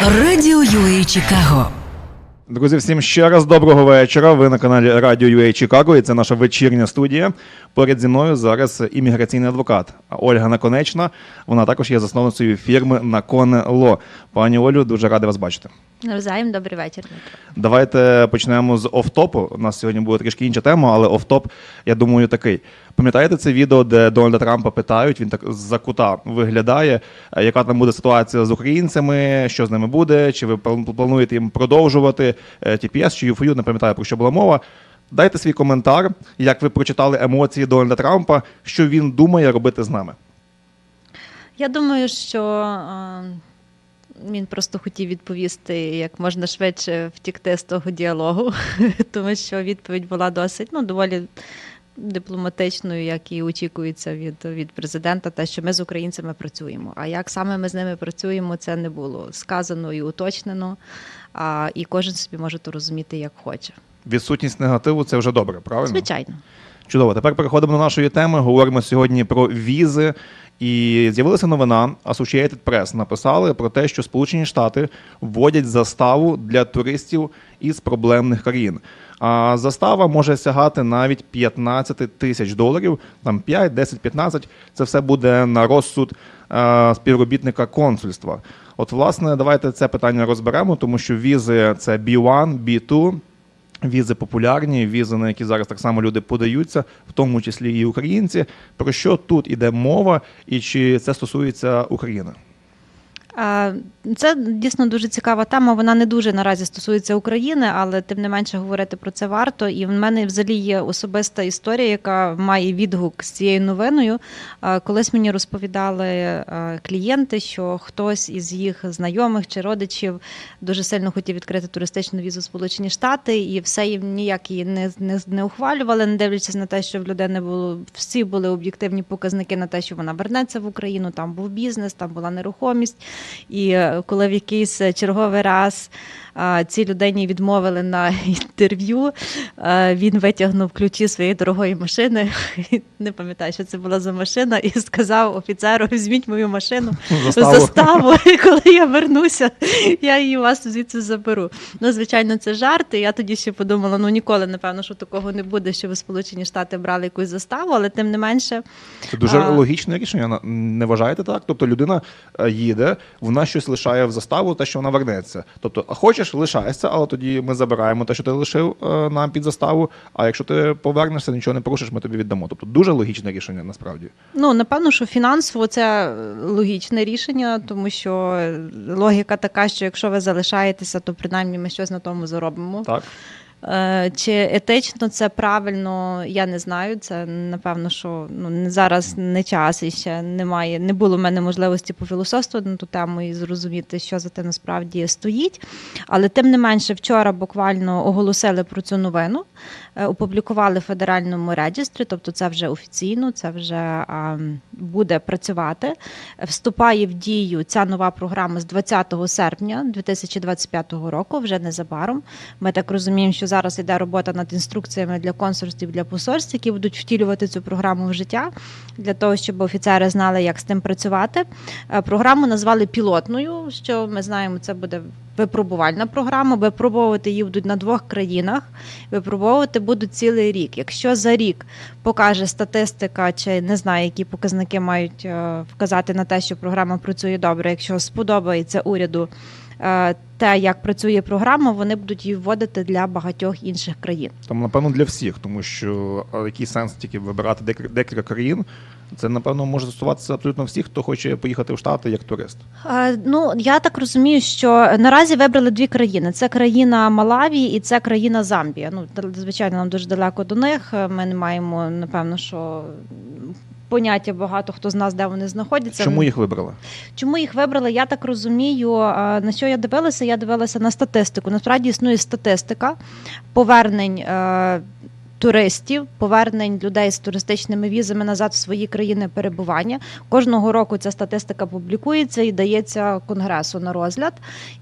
Радіо UA Чикаго. Друзі, всім ще раз доброго вечора. Ви на каналі Радіо UA Чикаго, і це наша вечірня студія. Поряд зі мною зараз імміграційний адвокат Ольга Наконечна. Вона також є засновницею фірми Наконе Ло. Пані Олю, дуже радий вас бачити. Навзаєм, добрий вечір. Давайте почнемо з офтопу. У нас сьогодні буде трішки інша тема, але офтоп, я думаю, такий. Пам'ятаєте це відео, де Дональда Трампа питають, він так з-за кута виглядає, е, яка там буде ситуація з українцями, що з ними буде, чи ви плануєте їм продовжувати е, TPS чи UFU, не пам'ятаю про що була мова. Дайте свій коментар, як ви прочитали емоції Дональда Трампа, що він думає робити з нами. Я думаю, що е, він просто хотів відповісти як можна швидше втікти з того діалогу, тому що відповідь була досить ну, доволі дипломатичною, як і очікується від, від президента, те, що ми з українцями працюємо. А як саме ми з ними працюємо, це не було сказано і уточнено. А, і кожен собі може то розуміти, як хоче. Відсутність негативу це вже добре, правильно? Звичайно. Чудово. Тепер переходимо до нашої теми. Говоримо сьогодні про візи. І з'явилася новина. Associated Press написали про те, що Сполучені Штати вводять заставу для туристів із проблемних країн. А застава може сягати навіть 15 тисяч доларів, там 5, 10, 15. Це все буде на розсуд е, співробітника консульства. От, власне, давайте це питання розберемо, тому що візи це B1, B2, Візи популярні, візи, на які зараз так само люди подаються, в тому числі і українці. Про що тут іде мова, і чи це стосується України? Це дійсно дуже цікава тема. Вона не дуже наразі стосується України, але тим не менше говорити про це варто. І в мене взагалі є особиста історія, яка має відгук з цією новиною. Колись мені розповідали клієнти, що хтось із їх знайомих чи родичів дуже сильно хотів відкрити туристичну візу Сполучені Штати, і все їм ніяк її не, не, не ухвалювали, не дивлячись на те, що в людини було всі були об'єктивні показники на те, що вона вернеться в Україну. Там був бізнес, там була нерухомість. І е, коли в якийсь черговий раз цій людині відмовили на інтерв'ю, він витягнув ключі своєї дорогої машини. Не пам'ятаю, що це була за машина, і сказав офіцеру: візьміть мою машину Заставу. заставу. І коли я вернуся, я її вас звідси заберу. Ну, звичайно, це жарт. І я тоді ще подумала: ну ніколи, напевно, що такого не буде, що ви Сполучені Штати брали якусь заставу, але тим не менше. Це дуже А. логічне рішення. Не вважаєте так? Тобто людина е, їде, вона щось лишає в заставу, те, що вона вернеться. Тобто, а хочеш, лишайся, але тоді ми забираємо те, що ти лишив е, нам під заставу. А якщо ти повернешся, нічого не порушиш, ми тобі віддамо. Тобто дуже логічне рішення насправді. Ну, напевно, що фінансово це логічне рішення, тому що логіка така, що якщо ви залишаєтеся, то принаймні ми щось на тому заробимо. Так. Е, Чи етично це правильно, я не знаю. Це напевно, що ну зараз не час і ще немає. Не було в мене можливості пофілософствувати на ту тему і зрозуміти, що за те насправді стоїть. Але тим не менше, вчора буквально оголосили про цю новину, е, опублікували в федеральному реєстрі, тобто це вже офіційно, це вже буде працювати. Вступає в дію ця нова програма з 20 серпня 2025 року, вже незабаром. Ми так розуміємо, що зараз йде робота над інструкціями для консульств, для посольств, які будуть втілювати цю програму в життя для того, щоб офіцери знали, як з тим працювати. Е, Програму назвали пілотною. Що ми знаємо, це буде випробувальна програма. Випробовувати її будуть на двох країнах. Випробовувати будуть цілий рік. Якщо за рік покаже статистика, чи не знаю, які показники мають е, вказати на те, що програма працює добре. Якщо сподобається уряду те, як працює програма, вони будуть її вводити для багатьох інших країн. Там, напевно, для всіх, тому що який сенс тільки вибирати декілька, країн. Це, напевно, може стосуватися абсолютно всіх, хто хоче поїхати в Штати як турист. Е, Ну, я так розумію, що наразі вибрали дві країни: це країна Малаві і це країна Замбія. Ну, звичайно, нам дуже далеко до них. Е, Ми не маємо, напевно, що поняття багато хто з нас, де вони знаходяться. Чому їх вибрали? Чому їх вибрали? Я так розумію. е, На що я дивилася? Я дивилася на статистику. Насправді існує статистика повернень. Туристів, повернень людей з туристичними візами назад в свої країни перебування. Кожного року ця статистика публікується і дається конгресу на розгляд.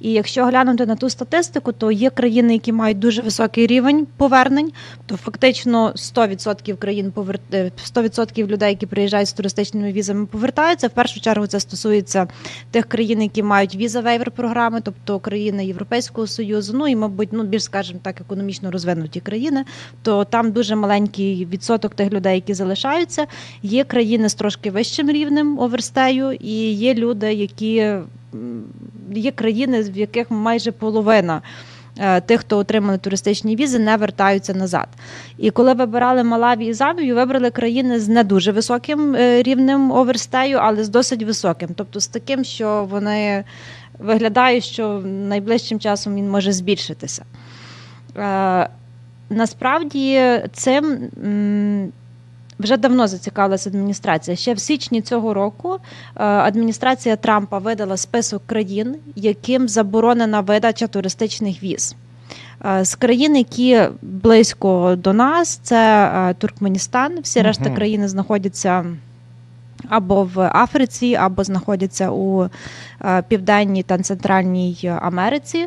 І якщо глянути на ту статистику, то є країни, які мають дуже високий рівень повернень, то фактично 100% країн повер... е, 100% людей, які приїжджають з туристичними візами, повертаються. В першу чергу це стосується тих країн, які мають віза вейвер програми, тобто країни Європейського союзу, ну і мабуть, ну більш скажімо так, економічно розвинуті країни, то там дуже маленький відсоток тих людей, які залишаються. Є країни з трошки вищим рівнем оверстею, і є люди, які є країни, в яких майже половина. е, Тих, хто отримали туристичні візи, не вертаються назад. І коли вибирали Малаві і Замбію, вибрали країни з не дуже високим е, рівнем оверстею, але з досить високим. Тобто з таким, що вони виглядає, що найближчим часом він може збільшитися. Насправді цим вже давно зацікавилася адміністрація. Ще в січні цього року е, адміністрація Трампа видала список країн, яким заборонена видача туристичних віз. Е, З країн, які близько до нас, це е, Туркменістан. Всі решта країни знаходяться або в Африці, або знаходяться у е, Південній та Центральній Америці.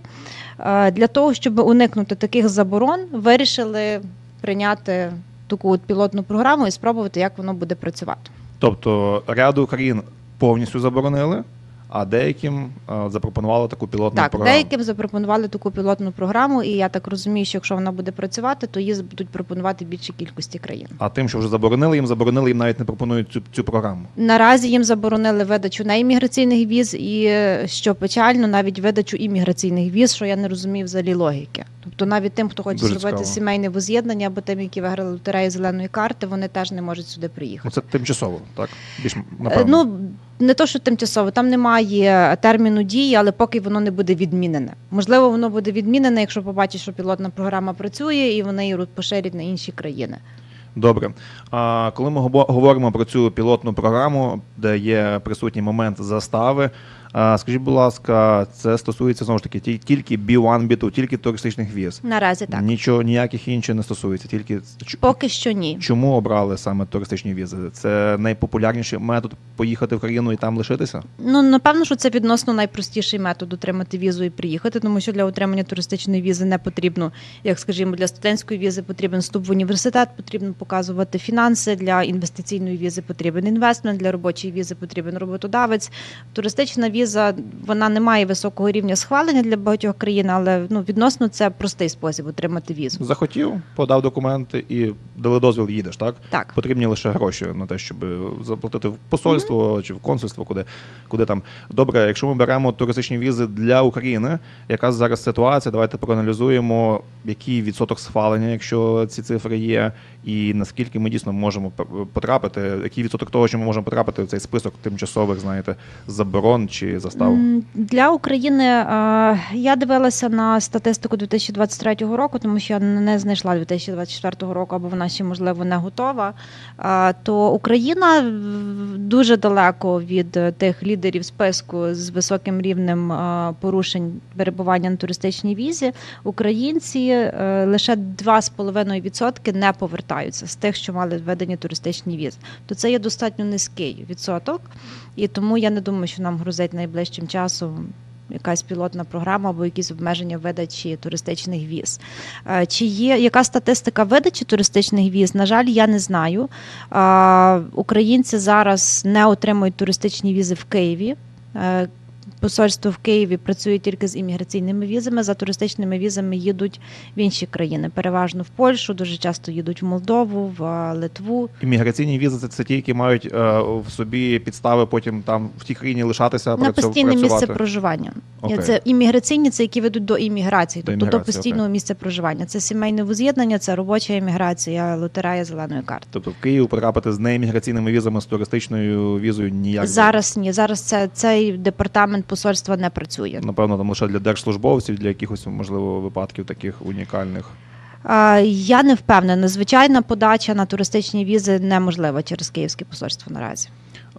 Е, Для того, щоб уникнути таких заборон, вирішили прийняти таку от пілотну програму і спробувати, як воно буде працювати. Тобто ряду країн повністю заборонили, а деяким е, запропонували таку пілотну Так, програму. деяким запропонували таку пілотну програму, і я так розумію, що якщо вона буде працювати, то її будуть пропонувати більшій кількості країн. А тим, що вже заборонили, їм заборонили, їм навіть не пропонують цю, цю програму. Наразі їм заборонили видачу неімміграційних віз, і е, що печально, навіть видачу імміграційних віз, що я не розумію взагалі логіки. Тобто навіть тим, хто хоче Дуже зробити цікаво. сімейне воз'єднання, або тим, які виграли лотерею зеленої карти, вони теж не можуть сюди Ну, приїхати. це тимчасово, так? Більш Е, напевно. Ну не то, що тимчасово, там немає терміну дії, але поки воно не буде відмінене. Можливо, воно буде відмінене, якщо побачить, що пілотна програма працює, і вони її поширять на інші країни. Добре. А коли ми говоримо про цю пілотну програму, де є присутній момент застави, скажіть, будь ласка, це стосується знову ж таки ті- тільки B1, B2, тільки туристичних віз. Наразі так. Нічого ніяких інших не стосується, тільки Поки що ні. чому обрали саме туристичні візи? Це найпопулярніший метод поїхати в країну і там лишитися? Ну напевно, що це відносно найпростіший метод отримати візу і приїхати, тому що для отримання туристичної візи не потрібно, як скажімо, для студентської візи потрібен вступ в університет, потрібно показувати фінанси. Для інвестиційної візи потрібен інвестмент, для робочої візи потрібен роботодавець. Туристична віза вона не має високого рівня схвалення для багатьох країн, але ну відносно це простий спосіб отримати візу. Захотів, подав документи і дали дозвіл, їдеш, так? Так. Потрібні лише гроші на те, щоб заплатити в посольство чи в консульство, куди, куди там. Добре, якщо ми беремо туристичні візи для України, яка зараз ситуація? Давайте проаналізуємо, який відсоток схвалення, якщо ці цифри є, і наскільки ми дійсно можемо потрапити, який відсоток того, що ми можемо потрапити в цей список тимчасових, знаєте, заборон чи застав. Для України я дивилася на статистику 2023 року, тому що я не знайшла 2024 року, або вона ще можливо не готова. То Україна дуже далеко від тих лідерів списку з високим рівнем порушень перебування на туристичній візі. Українці е, лише 2,5% не повертаються з тих, що мали введені туристичні візи. То це є достатньо низький відсоток. І тому я не думаю, що нам грозить найближчим часом якась пілотна програма або якісь обмеження видачі туристичних віз. Е, Чи є яка статистика видачі туристичних віз? На жаль, я не знаю. Е, Українці зараз не отримують туристичні візи в Києві. Посольство в Києві працює тільки з імміграційними візами. За туристичними візами їдуть в інші країни, переважно в Польщу, дуже часто їдуть в Молдову, в е, Литву. Імміграційні візи це, це ті, які мають е, в собі підстави потім там в тій країні лишатися, на працю- постійне працювати. місце проживання. Окей. Це імміграційні, це які ведуть до імміграції, тобто до імміграції, постійного окей. місця проживання. Це сімейне воз'єднання, це робоча імміграція, лотерея зеленої карти. Тобто в Київ потрапити з неімміграційними візами з туристичною візою ніяк. Зараз ні, зараз це цей департамент посольства не працює. Напевно, там лише для держслужбовців, для якихось, можливо, випадків таких унікальних. Я не впевнена. Звичайна подача на туристичні візи неможлива через київське посольство наразі.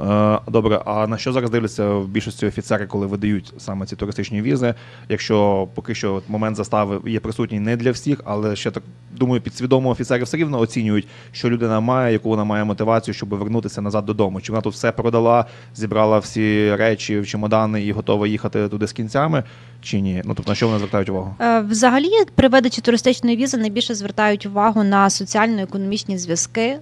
Е, Добре, а на що зараз дивляться в більшості офіцери, коли видають саме ці туристичні візи? Якщо поки що момент застави є присутній не для всіх, але ще так думаю, підсвідомо офіцери все рівно оцінюють, що людина має, яку вона має мотивацію, щоб вернутися назад додому. Чи вона тут все продала, зібрала всі речі в чемодани і готова їхати туди з кінцями, чи ні? Ну тобто на що вони звертають увагу? Е, Взагалі, при видачі туристичної візи найбільше звертають увагу на соціально-економічні зв'язки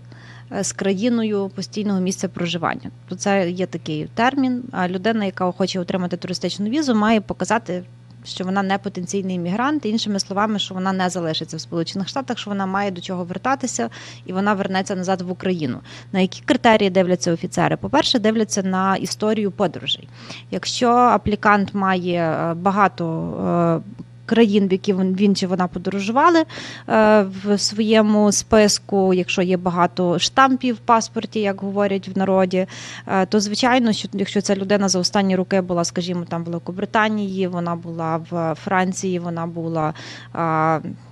е, з країною постійного місця проживання. То це є такий термін. А людина, яка хоче отримати туристичну візу, має показати. Що вона не потенційний іммігрант, іншими словами, що вона не залишиться в Сполучених Штатах, що вона має до чого вертатися, і вона вернеться назад в Україну. На які критерії дивляться офіцери? По-перше, дивляться на історію подорожей. Якщо аплікант має е, багато е, країн, в які він, чи вона подорожували е, в своєму списку, якщо є багато штампів в паспорті, як говорять в народі, е, то звичайно, що якщо ця людина за останні роки була, скажімо, там в Великобританії, вона була в Франції, вона була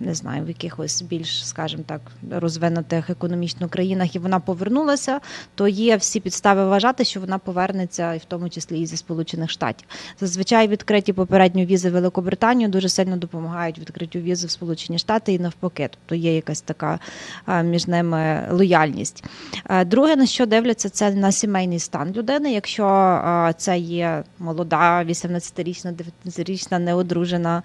не знаю, в якихось більш, скажімо так, розвинутих економічно країнах, і вона повернулася, то є всі підстави вважати, що вона повернеться, і в тому числі і зі Сполучених Штатів. Зазвичай відкриті попередньо візи в Великобританію дуже сильно допомагають відкриттю візи в Сполучені Штати і навпаки. Тобто є якась така між ними лояльність. Е, Друге, на що дивляться, це на сімейний стан людини. Якщо це є молода, 18-річна, 19-річна, неодружена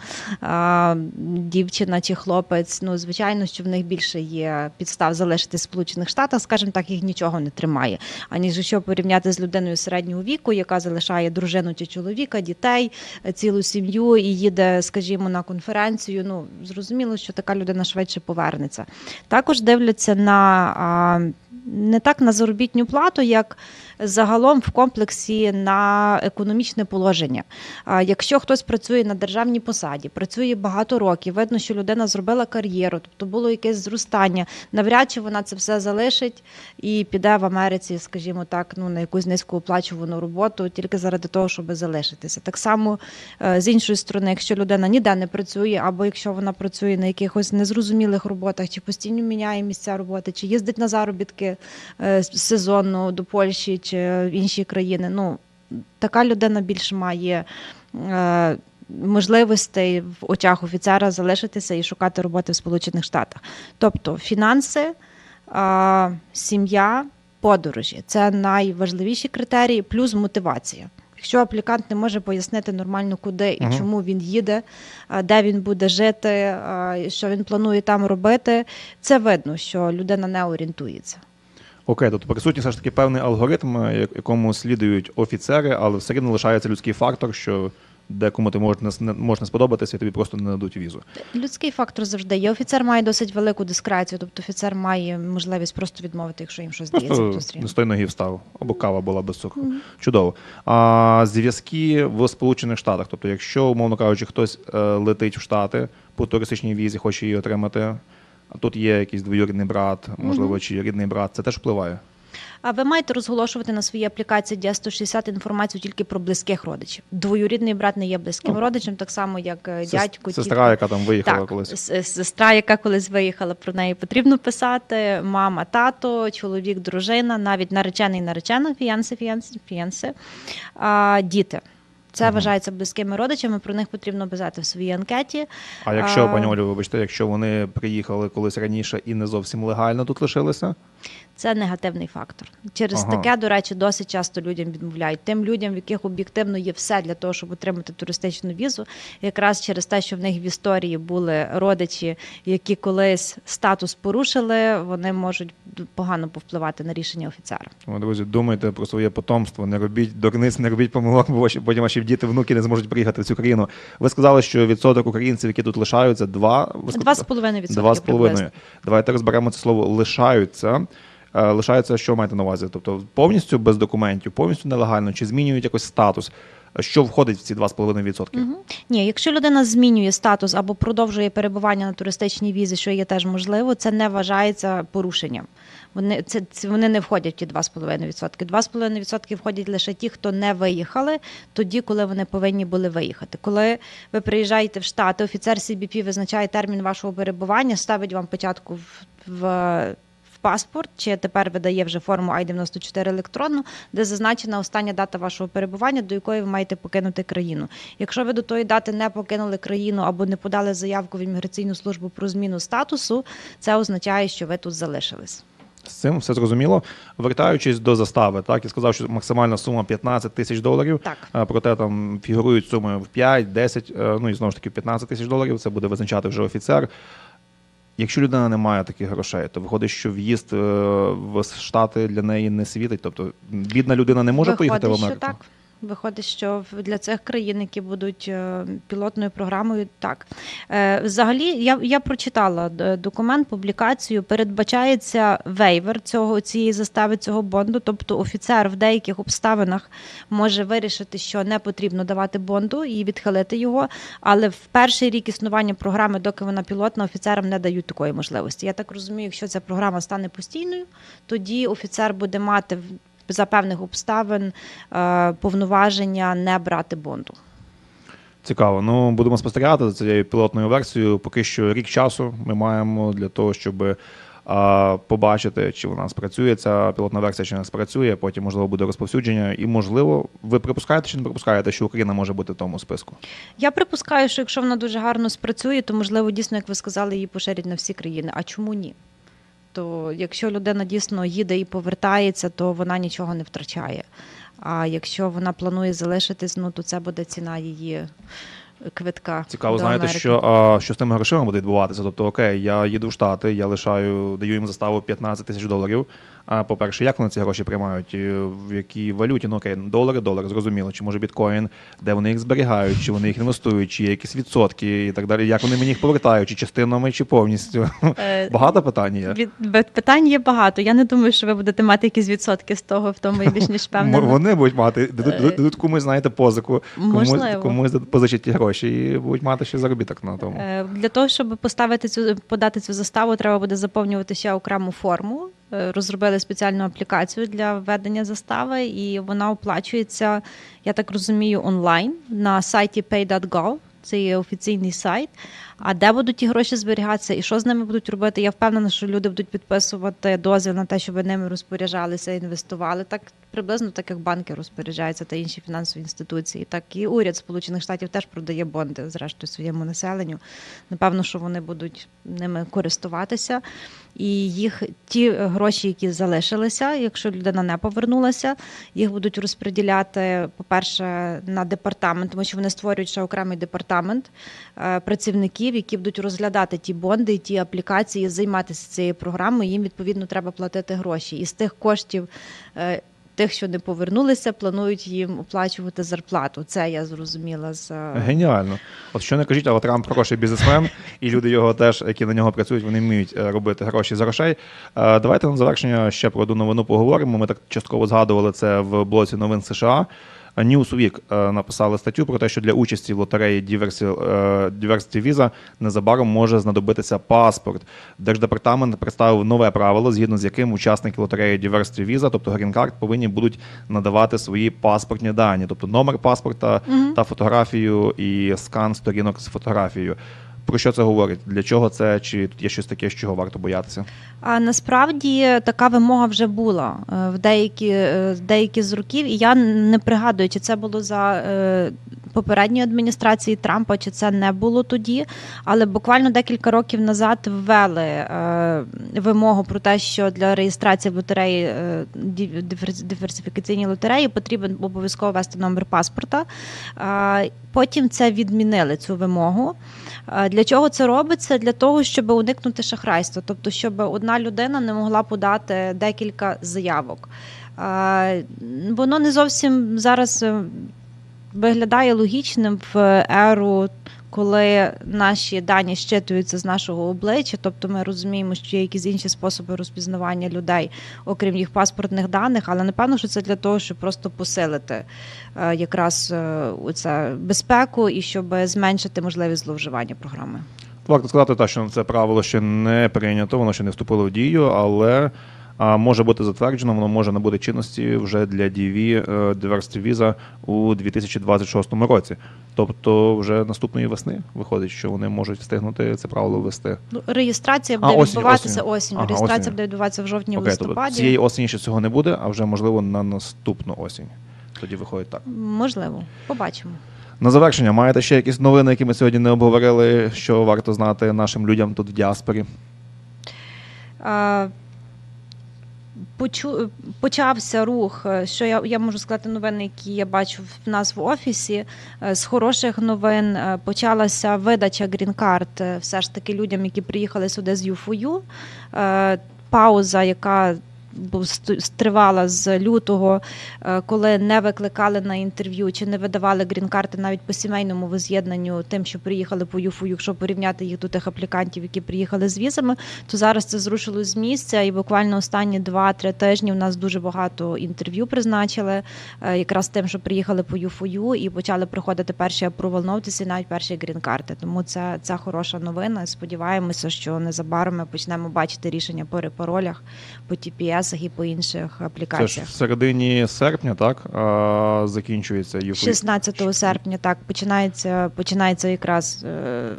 дівчина чи хлопець, ну звичайно, що в них більше є підстав залишитись в Сполучених Штатах, скажімо так, їх нічого не тримає. Аніж якщо порівняти з людиною середнього віку, яка залишає дружину чи чоловіка, дітей, цілу сім'ю і їде, скажімо, на конференцію. Ну зрозуміло, що така людина швидше повернеться. Також дивляться на не так на заробітню плату, як загалом в комплексі на економічне положення. Якщо хтось працює на державній посаді, працює багато років, видно, що людина зробила кар'єру, тобто було якесь зростання. Навряд чи вона це все залишить і піде в Америці, скажімо так, ну на якусь низькооплачувану роботу тільки заради того, щоб залишитися. Так само е, з іншої сторони, якщо людина ніде не працює, або якщо вона працює на якихось незрозумілих роботах, чи постійно міняє місця роботи, чи їздить на заробітки е, сезонно до Польщі чи в інші країни. Ну така людина більше має. е, Можливостей в очах офіцера залишитися і шукати роботи в Сполучених Штатах. Тобто фінанси, сім'я, подорожі це найважливіші критерії, плюс мотивація. Якщо аплікант не може пояснити нормально, куди і чому він їде, де він буде жити, що він планує там робити, це видно, що людина не орієнтується. Окей, тобто присутній все ж таки певний алгоритм, е, якому слідують офіцери, але все рівно лишається людський фактор, що декому ти може не, може не сподобатися, і тобі просто не дадуть візу. Людський фактор завжди є. Офіцер має досить велику дискрецію, тобто офіцер має можливість просто відмовити, якщо їм щось здається. З тої ноги встав, або кава була без цукру. Чудово. А зв'язки в Сполучених Штатах, тобто, якщо, умовно кажучи, хтось е, летить в Штати по туристичній візі, хоче її отримати, тут є якийсь двоюрідний брат, можливо, чи рідний брат, це теж впливає. А ви маєте розголошувати на своїй аплікації Дія 160 інформацію тільки про близьких родичів. Двоюрідний брат не є близьким Ну, родичем, так само як е, дядько, Сестра, тітка. яка там виїхала так, колись. сестра, яка колись виїхала, про неї потрібно писати. Мама, тато, чоловік, дружина, навіть наречений, наречена, фіянси, фіянси, фіянси, а, діти. Це Мгм. вважається близькими родичами. Про них потрібно писати в своїй анкеті. А якщо, А- пані Олю, вибачте, якщо вони приїхали колись раніше і не зовсім легально тут лишилися, Це негативний фактор. Через Ага. таке, до речі, досить часто людям відмовляють. Тим людям, в яких об'єктивно є все для того, щоб отримати туристичну візу, якраз через те, що в них в історії були родичі, які колись статус порушили, вони можуть погано повпливати на рішення офіцера. Друзі, думайте про своє потомство, не робіть дурниць, не робіть помилок, бо ваші- потім ваші діти, внуки не зможуть приїхати в цю країну. Ви сказали, що відсоток українців, які тут лишаються, два? Два з половиною відсотки. Два з половиною. Давайте розберемо це слово лишаються. Е, Лишаються, що маєте на увазі? Тобто повністю без документів, повністю нелегально, чи змінюють якось статус? Що входить в ці 2,5%? Мгм. Ні, якщо людина змінює статус або продовжує перебування на туристичній візі, що є теж можливо, це не вважається порушенням. Вони це, це вони не входять в ті 2,5%. 2,5% входять лише ті, хто не виїхали тоді, коли вони повинні були виїхати. Коли ви приїжджаєте в Штати, офіцер CBP визначає термін вашого перебування, ставить вам початку в. в паспорт, чи тепер видає вже форму I-94 електронну, де зазначена остання дата вашого перебування, до якої ви маєте покинути країну. Якщо ви до тої дати не покинули країну або не подали заявку в імміграційну службу про зміну статусу, це означає, що ви тут залишились. З цим все зрозуміло. Вертаючись до застави, так я сказав, що максимальна сума 15 тисяч доларів. Так. Е, Проте там фігурують суми в 5, 10, е, ну і знову ж таки 15 тисяч доларів. Це буде визначати вже офіцер. Якщо людина не має таких грошей, то виходить, що в'їзд е, в Штати для неї не світить. Тобто бідна людина не може поїхати в Америку. Що так. Виходить, що для цих країн, які будуть е, пілотною програмою, так. Е, Взагалі, я, я прочитала е, документ, публікацію. Передбачається вейвер цього цієї застави цього бонду. Тобто офіцер в деяких обставинах може вирішити, що не потрібно давати бонду і відхилити його. Але в перший рік існування програми, доки вона пілотна, офіцерам не дають такої можливості. Я так розумію, якщо ця програма стане постійною, тоді офіцер буде мати за певних обставин е, повноваження не брати бонду. Цікаво. Ну будемо спостерігати за цією пілотною версією. Поки що рік часу ми маємо для того, щоб а, побачити, чи вона спрацює ця пілотна версія, чи не спрацює. Потім можливо буде розповсюдження, і можливо, ви припускаєте чи не припускаєте, що Україна може бути в тому списку. Я припускаю, що якщо вона дуже гарно спрацює, то можливо дійсно, як ви сказали, її поширять на всі країни. А чому ні? То якщо людина дійсно їде і повертається, то вона нічого не втрачає. А якщо вона планує залишитись, ну то це буде ціна її квитка. Цікаво, до знаєте, Америки. що, а, що з тими грошима буде відбуватися. Тобто, окей, я їду в Штати, я лишаю, даю їм заставу 15 тисяч доларів. А по-перше, як вони ці гроші приймають? В якій валюті? Ну окей, долари, долари, зрозуміло. Чи може біткоін, де вони їх зберігають, чи вони їх інвестують, чи є якісь відсотки і так далі. Як вони мені їх повертають, чи частинами, чи повністю? Е, Багато питань є. Від, від- питань є багато. Я не думаю, що ви будете мати якісь відсотки з того, в тому більш ніж певна. Вони будуть мати, дадуть, Е, дадуть- комусь, знаєте, позику, комусь, комусь позичать ті гроші і будуть мати ще заробіток на тому. Е, Для того, щоб поставити цю подати цю заставу, треба буде заповнювати ще окрему форму. Е, Розробили спеціальну аплікацію для введення застави, і вона оплачується, я так розумію, онлайн на сайті pay.gov. Це є офіційний сайт. А де будуть ті гроші зберігатися і що з ними будуть робити? Я впевнена, що люди будуть підписувати дозвіл на те, щоб ними розпоряджалися, інвестували. Так приблизно так як банки розпоряджаються та інші фінансові інституції. Так і уряд Сполучених Штатів теж продає бонди, зрештою, своєму населенню. Напевно, що вони будуть ними користуватися. І їх ті гроші, які залишилися, якщо людина не повернулася, їх будуть розподіляти, по-перше, на департамент, тому що вони створюють ще окремий департамент е, працівників, які будуть розглядати ті бонди, ті аплікації, займатися цією програмою. Їм відповідно треба платити гроші. І з тих коштів. е, Тих, що не повернулися, планують їм оплачувати зарплату. Це я зрозуміла з е, Геніально. От що не кажіть, але Трамп хороший бізнесмен, і люди його теж, які на нього працюють, вони вміють е, робити гроші з грошей. Давайте на завершення ще про одну новину поговоримо. Ми так частково згадували це в блоці новин США. Newsweek е, написали статтю про те, що для участі в лотереї Diversity, е, Visa незабаром може знадобитися паспорт. Держдепартамент представив нове правило, згідно з яким учасники лотереї Diversity Visa, тобто Green Card, повинні будуть надавати свої паспортні дані, тобто номер паспорта та фотографію і скан сторінок з фотографією. Про що це говорить? Для чого це? Чи тут є щось таке, з чого варто боятися? А насправді така вимога вже була е, в деякі, е, деякі з років, і я не пригадую, чи це було за е, попередньої адміністрації Трампа, чи це не було тоді. Але буквально декілька років назад ввели вимогу про те, що для реєстрації в лотереї диверсифікаційній лотереї потрібен обов'язково ввести номер паспорта. Потім це відмінили цю вимогу. Для чого це робиться? Для того, щоб уникнути шахрайства, тобто, щоб одна людина не могла подати декілька заявок. Воно не зовсім зараз е, виглядає логічним в еру. Коли наші дані щитуються з нашого обличчя, тобто ми розуміємо, що є якісь інші способи розпізнавання людей, окрім їх паспортних даних, але напевно, що це для того, щоб просто посилити е, якраз е, оце безпеку і щоб зменшити можливість зловживання програми. Варто сказати, так, що це правило ще не прийнято, воно ще не вступило в дію, але може бути затверджено, воно може набути чинності вже для DV е, Diversity Visa у 2026 році. Тобто вже наступної весни виходить, що вони можуть встигнути це правило ввести. Ну, реєстрація А, буде осінь, відбуватися осінь. осінню. Ага, Реєстрація осінь. буде відбуватися в жовтні Окей, тобто цієї осені ще цього не буде, а вже можливо на наступну осінь. Тоді виходить так. Можливо, побачимо. На завершення, маєте ще якісь новини, які ми сьогодні не обговорили, що варто знати нашим людям тут в діаспорі? А, Почу, почався рух, е, що я, я можу сказати, новини, які я бачу в нас в офісі. Е, З хороших новин е, почалася видача грін-карт все ж таки людям, які приїхали сюди з ЮФОЮ. Пауза, яка тривала з лютого, е, коли не викликали на інтерв'ю чи не видавали грін-карти навіть по сімейному воз'єднанню тим, що приїхали по ЮФУ, якщо порівняти їх до тих аплікантів, які приїхали з візами, то зараз це зрушилось з місця, і буквально останні 2-3 тижні у нас дуже багато інтерв'ю призначили, е, якраз тим, що приїхали по ЮФОЮ і почали приходити перші approval і навіть перші грін-карти. Тому це, це хороша новина. Сподіваємося, що незабаром ми почнемо бачити рішення по репаролях, по TPS і по інших Це ж в середині серпня, так? А, закінчується UFO. 16 серпня так починається починається якраз е,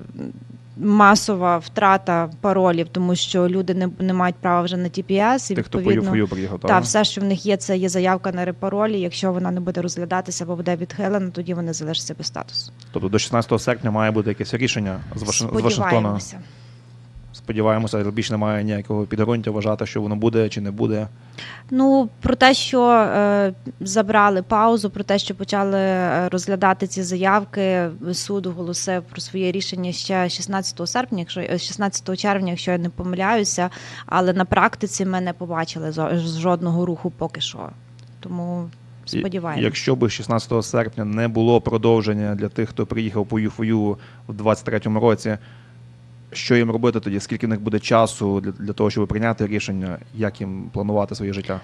масова втрата паролів, тому що люди не, не мають права вже на TPS, і Тих, по відповідно приїхав, та все, що в них є, це є заявка на репаролі. Якщо вона не буде розглядатися або буде відхилена, тоді вони залишаться без статусу. Тобто до 16 серпня має бути якесь рішення з Вашингтона. Сподіваємося. Сподіваємося, більше немає ніякого підґрунтя вважати, що воно буде чи не буде. Ну про те, що е, забрали паузу, про те, що почали е, розглядати ці заявки, суд оголосив про своє рішення ще 16 серпня, якщо е, 16 червня, якщо я не помиляюся, але на практиці ми не побачили жодного руху поки що. Тому сподіваємося. Якщо би 16 серпня не було продовження для тих, хто приїхав по ЮФОЮ в 23-му році, що їм робити тоді? Скільки в них буде часу для, для того, щоб прийняти рішення, як їм планувати своє життя?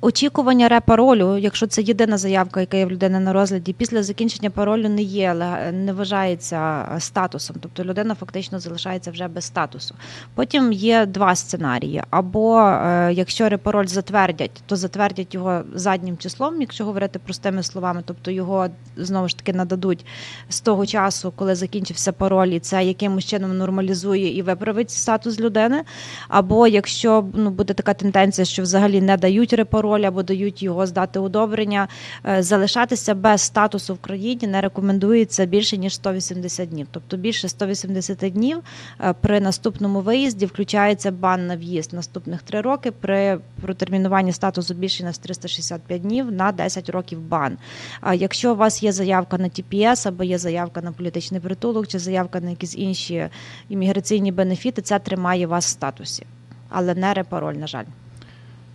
Очікування репаролю, якщо це єдина заявка, яка є в людини на розгляді, після закінчення паролю не є, не вважається статусом. Тобто людина фактично залишається вже без статусу. Потім є два сценарії: або е, якщо репароль затвердять, то затвердять його заднім числом, якщо говорити простими словами, тобто його знову ж таки нададуть з того часу, коли закінчився пароль, і це якимось чином нормалізує і виправить статус людини. Або якщо ну, буде така тенденція, що взагалі не дають репароль або дають його здати удобрення, е, залишатися без статусу в країні не рекомендується більше ніж 180 днів. Тобто більше 180 днів е, при наступному виїзді включається бан на в'їзд наступних 3 роки. При протермінуванні статусу більше ніж 365 днів на 10 років бан. А якщо у вас є заявка на TPS або є заявка на політичний притулок чи заявка на якісь інші імміграційні бенефіти, це тримає вас в статусі, але не репароль, на жаль.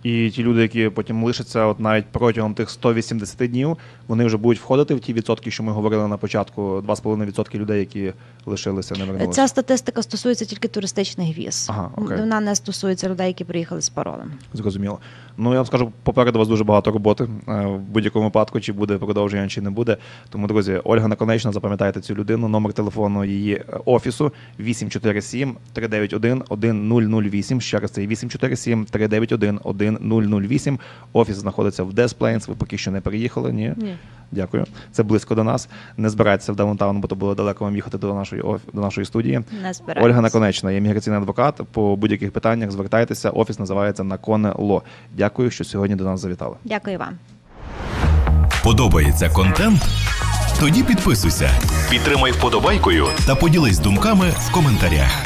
І ті люди, які потім лишаться, от навіть протягом тих 180 днів, вони вже будуть входити в ті відсотки, що ми говорили на початку, 2,5% людей, які лишилися, не вернулися. Ця статистика стосується тільки туристичних віз. Ага, окей. Вона не стосується людей, які приїхали з паролем. Зрозуміло. Ну я вам скажу, попереду вас дуже багато роботи е, в будь-якому випадку, чи буде продовження, чи не буде. Тому, друзі, Ольга Наконечна, запам'ятайте цю людину. Номер телефону її е, офісу 847 391 1008. Ще раз це 847 391 1008. Офіс знаходиться в Plains. Ви поки що не переїхали. Ні. Ні. Дякую. Це близько до нас. Не збирайтеся в даунтаун, бо то було далеко вам їхати до нашої до нашої студії. Не збираємося. Ольга Наконечна, є міграційний адвокат. По будь-яких питаннях звертайтеся. Офіс називається Наконе Ло. Дякую, що сьогодні до нас завітали. Дякую вам. Подобається контент? Тоді підписуйся, підтримай вподобайкою та поділись думками в коментарях.